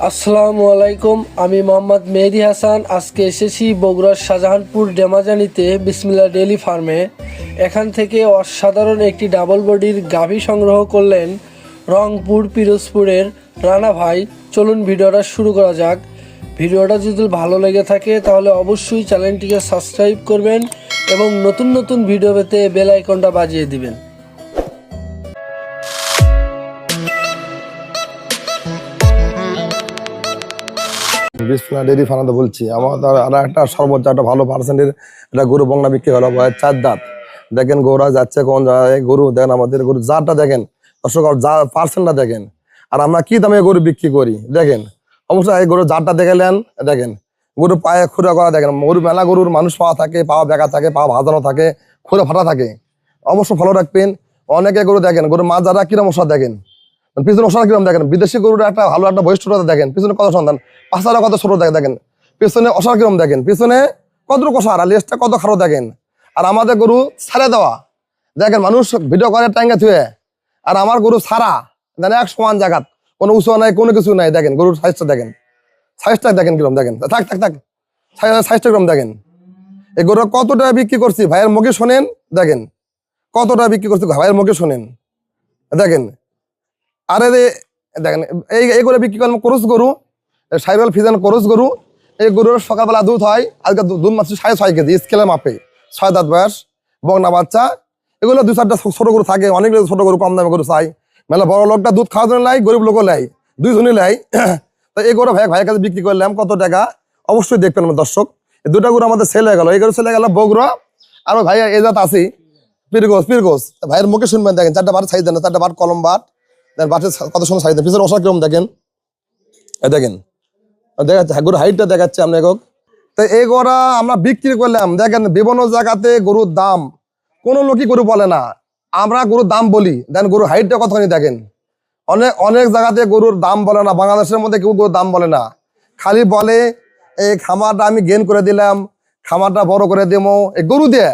আসসালামু আলাইকুম, আমি মোহাম্মদ মেহেদি হাসান। আজকে এসেছি বগুড়ার শাহজাহানপুর ডেমাজানিতে বিসমিল্লা ডেলি ফার্মে। এখান থেকে অসাধারণ একটি ডাবল বডির গাভী সংগ্রহ করলেন রংপুর পিরোজপুরের রানা ভাই। চলুন ভিডিওটা শুরু করা যাক। ভিডিওটা যদি ভালো লেগে থাকে, তাহলে অবশ্যই চ্যানেলটিকে সাবস্ক্রাইব করবেন এবং নতুন নতুন ভিডিও পেতে বেল আইকনটা বাজিয়ে দিবেন। বিসমিল্লা ডেরি ফার্মাতে বলছি আমাদের আর একটা সর্বোচ্চ একটা ভালো পার্সেন্টের একটা গরু বংলা বিক্রি হলো চার দাঁত। দেখেন গরুরা যাচ্ছে কোন জায়গায়, গরু দেখেন আমাদের গরু জাতটা দেখেন, দর্শক যা পার্সেন্টটা দেখেন, আর আমরা কি দামে গরু বিক্রি করি, দেখেন, অবশ্যই এই গরুর জাতটা দেখেলেন, দেখেন গরু পায়ে খুঁড়ে করা দেখেন, গরু মেলা গরুর মানুষ পাওয়া থাকে, পাওয়া বেকা থাকে, পাওয়া ভাজানো থাকে, খুঁড়ে ফাটা থাকে, অবশ্য ভালো রাখবেন, অনেকে গরু দেখেন গরু মা যারা কিরম ওষুধ দেখেন পিছনে ওষুধ কিরম দেখেন? বিদেশি গরুর একটা ভালো একটা বৈশিষ্ট্যতা দেখেন। পিছনে কত সন্তান? পাঁচারা কত ছোট দেখে দেখেন। পিছনে অসার কিরম দেখেন? পিছনে কতটুকু অসার আর লেজটা কত খারাপ দেখেন। আর আমাদের গরু ছাড়ে দেওয়া। দেখেন, মানুষ ভিডিও করে টাঙ্গে থুয়ে। আর আমার গরু ছাড়া দেখেন এক সমান জায়গাত কোনো উঁচু নাই, কোনো কিছু নাই, দেখেন, গরুর সাইজটা দেখেন। সাইজটা দেখেন কিরম দেখেন? থাক থাক থাক। সাইজটা কিরম দেখেন? এই গরু কত টাকা বিক্রি করছি? ভাইয়ের মুখে শোনেন, দেখেন। কত টাকা বিক্রি করছি? ভাইয়ের মুখে শোনেন, দেখেন। আরে দেখেন, এই এই করে বিক্রি করলাম করস গরু সাইরাল ফিজান করস গরু। এই গরুর সকালবেলা দুধ হয়, আজকে দুধ মাত্র সাড়ে ছয় কেজি, স্কেলে মাপে, ছয় দাঁত বয়স বগনা বাচ্চা। এগুলো দু চারটা ছোট গরু থাকে, অনেক ছোট গরু, কম দামে গরু চাই। মেলা বড় লোকটা দুধ খাওয়ার জন্য লাই গরিব লোকও লাই দুইজনই লাই তো এই গরু ভাই ভাইয়ের কাছে বিক্রি করলাম, কত টাকা? অবশ্যই দেখবেন আমার দর্শক। দুটা গরু আমাদের সেল হয়ে গেল। এই গরু সেল হয়ে গেল বগুড়া। আর ভাই এই জাত আছি পিরগোস পিরগোস ভাইয়ের মুখে শুনবেন, দেখেন, চারটা বার সাইজ দেন, চারটা বার কলম বাট। বাটের কত সময় সাইজ পিছনে অসার কিরম দেখেন? দেখেন দেখাচ্ছে গরুর হাইটটা দেখাচ্ছে আমরা একক। তো এই গরুরা আমরা বিক্রি করলাম, দেখেন, বিভিন্ন জায়গাতে গরুর দাম, কোনো লোকই গরু বলে না। আমরা গরুর দাম বলি, দেন গরুর হাইটটা কতখানি দেখেন? অনেক অনেক জায়গাতে গরুর দাম বলে না, বাংলাদেশের মধ্যে কেউ গরুর দাম বলে না। খালি বলে, এই খামারটা আমি গেন করে দিলাম, খামারটা বড় করে দেবো, এই গরু দিয়ে।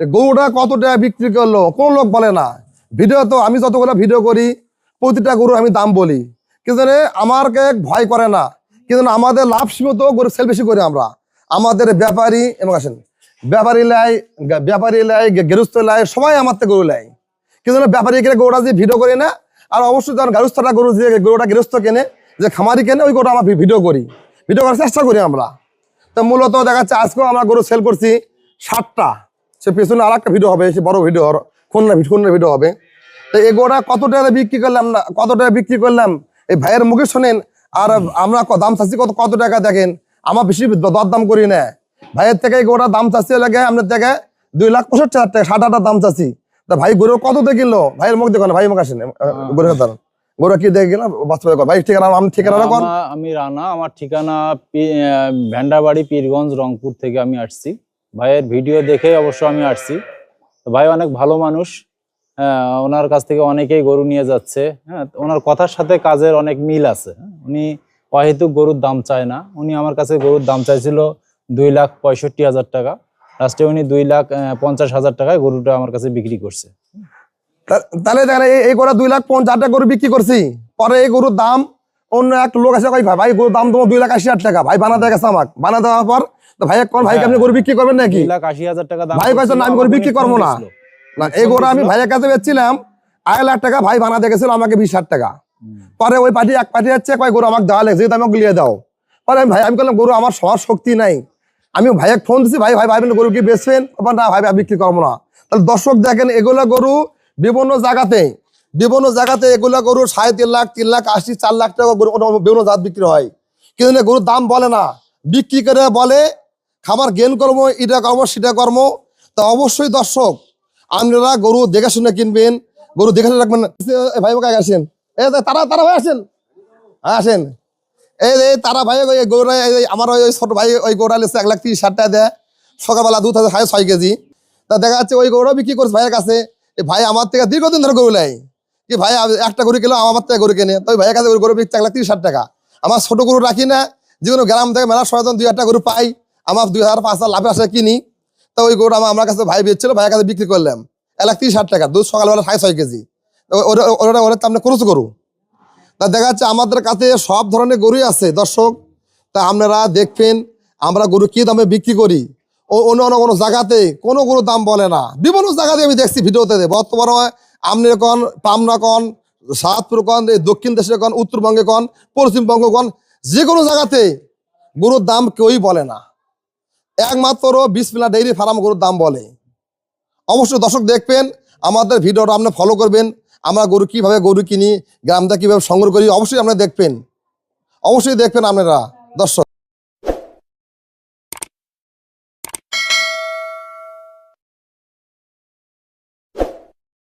গরুটা কত টাকা বিক্রি করল, কোন লোক বলে না। ভিডিও তো আমি যতগুলো ভিডিও করি প্রতিটা গরু আমি দাম বলি। কিন্তু জানে আমাকে ভয় করে না। কিন্তু আমাদের লাভ সীমিত গরু সেল বেশি করি আমরা। আমাদের ব্যাপারী এবং আসেন, ব্যাপারী লাই ব্যাপারী লাই, গে- গেরস্ত লাই, সবাই আমার থেকে গরু লাই। কিন্তু ব্যাপারী কেনে গরুটা যে ভিডিও করি না, আর অবশ্যই যখন গারুস্থটা গরু যে গরুটা গেরস্ত কেনে, যে খামারি কেনে, ওই গরুটা আমরা ভিডিও করি। ভিডিও করার চেষ্টা করি আমরা। তো মূলত দেখা যাচ্ছে আজকেও আমরা গরু সেল করছি ষাটটা সে পেছনে আর একটা ভিডিও হবে, সে বড় ভিডিও খুলনা খুলনা ভিডিও হবে। তো এই গোটা কত টাকা বিক্রি করলাম না কত টাকা বিক্রি করলাম? এই ভাইয়ের মুখে শোনেন আর আমরা দাম চাচ্ছি কত কত টাকা দেখেন আমার বেশি দ- দর দাম করি না। ভাইয়ের থেকে গোটা দাম চাচ্ছি লাগে আপনার থেকে দুই লাখ পঁয়ষট্টি হাজার টাকা ষাট হাজার দাম চাচ্ছি। তা ভাই গরু কত দিয়ে কিনলো? ভাইয়ের মুখ দেখো না ভাই মুখ আসেন গরু দাঁড়ান গরু কি দেখে গেলাম বাস্তবে ভাই ঠিকানা আমি ঠিকানা কোন আমা- আমি রানা আমার ঠিকানা ভেন্ডাবাড়ি পীরগঞ্জ রংপুর থেকে আমি আসছি। ভাইয়ের ভিডিও দেখে অবশ্য আমি আসছি। ভাই অনেক ভালো মানুষ হ্যাঁ, ওনার কাছ থেকে অনেকেই গরু নিয়ে যাচ্ছে। হ্যাঁ ওনার কথার সাথে কাজের অনেক মিল আছে। উনি অহেতুক গরুর দাম চায় না। উনি আমার কাছে গরুর দাম চাইছিল দুই লাখ পঁয়ষট্টি হাজার টাকা। লাস্টে উনি দুই লাখ পঞ্চাশ হাজার টাকায় গরুটা আমার কাছে বিক্রি করছে। তাহলে দেখেন এই- গরু দুই লাখ পঞ্চাশ টাকা গরু বিক্রি করছি। পরে এই গরুর দাম অন্য এক লোক আছে কই ভাই ভাই গরুর দাম তোমার দুই লাখ আশি হাজার টাকা। ভাই বানাতে গেছে আমাকে। বানা দেওয়ার পর তো ভাই কোন ভাই আপনি গরু বিক্রি করবেন নাকি? লাখ আশি হাজার টাকা দাম ভাই করছিল, না, আমি গরু বিক্রি করব না। না এই গরু আমি ভাইয়ের কাছে বেচছিলাম আড়াই লাখ টাকা ভাই বানাতে গেছিল আমাকে বিশ হাজার টাকা। পরে ওই পার্টি এক পার্টি হচ্ছে কয় গরু আমাকে দেওয়া লেগেছে আমাকে গুলিয়ে দাও। পরে আমি ভাই আমি বললাম গরু আমার সবার শক্তি নাই। আমি ভাইয়া ফোন দিছি ভাই ভাই ভাই গরু কি বেচবেন? না ভাই ভাই বিক্রি করব না। তাহলে দর্শক দেখেন এগুলো গরু বিভিন্ন জায়গাতে বিভিন্ন জায়গাতে এগুলো গরু সাড়ে তিন লাখ তিন লাখ আশি চার লাখ টাকা গরু বিভিন্ন জাত বিক্রি হয়। কিন্তু গরুর দাম বলে না। বিক্রি করে বলে খাবার গেন করব এটা করব সেটা করব। তা অবশ্যই দর্শক আপনারা গরু দেখে শুনে কিনবেন, গরু দেখে শুনে রাখবেন। ভাই কাকে আসেন। এ তারা তারা ভাই আসেন। হ্যাঁ আসেন। এই এই তারা ভাই ওই গরু আমার ওই ছোট ভাই ওই গরুটা লিখছে এক লাখ তিরিশ ষাট টাকা দেয়। সকালবেলা দুধ আছে সাড়ে ছয় কেজি। তা দেখা যাচ্ছে ওই গরুটা বিক্রি করছে ভাইয়ের কাছে। ভাই আমার থেকে দীর্ঘদিন ধরে গরু নেয়। কি ভাই একটা গরু কিলো আমার থেকে গরু কেনে। তো ভাইয়ের কাছে গরু বিকছে এক লাখ তিরিশ ষাট টাকা। আমার ছোট গরু রাখি না, যে কোনো গ্রাম থেকে সময় যখন দুই একটা গরু পাই। আমার দুই হাজার, পাঁচ হাজার লাভে আসে কিনি। তো ওই গরু আমার আমার কাছে ভাই বেচছিল, ভাইয়ের কাছে বিক্রি করলাম। এক লাখ তিরিশ হাজার টাকা, দুধ সকালবেলা সাড়ে ছয় কেজি। ওটা ওটা তো আপনি করুচ গরু। তা দেখা যাচ্ছে আমাদের কাছে সব ধরনের গরুই আছে, দর্শক। তা আপনারা দেখবেন আমরা গরু কি দামে বিক্রি করি। ও অন্য অন্য কোনো জায়গাতে কোনো গরুর দাম বলে না। বিভিন্ন জায়গাতে আমি দেখছি ভিডিওতে বর্তমানে আপনি কন পামনা কন সাতপুর কন দক্ষিণ দেশে কন উত্তরবঙ্গে কন পশ্চিমবঙ্গ কন যে কোনো জায়গাতে গরুর দাম কেউই বলে না। একমাত্র বিসমিল্লা ডেইরি ফার্ম গরুর দাম বলে। অবশ্যই দর্শক দেখবেন, আমাদের ভিডিওটা আপনি ফলো করবেন, আমরা গরু কীভাবে গরু কিনি, গ্রামটা কীভাবে সংগ্রহ করি, অবশ্যই আপনারা দেখবেন। অবশ্যই দেখবেন আপনারা, দর্শক।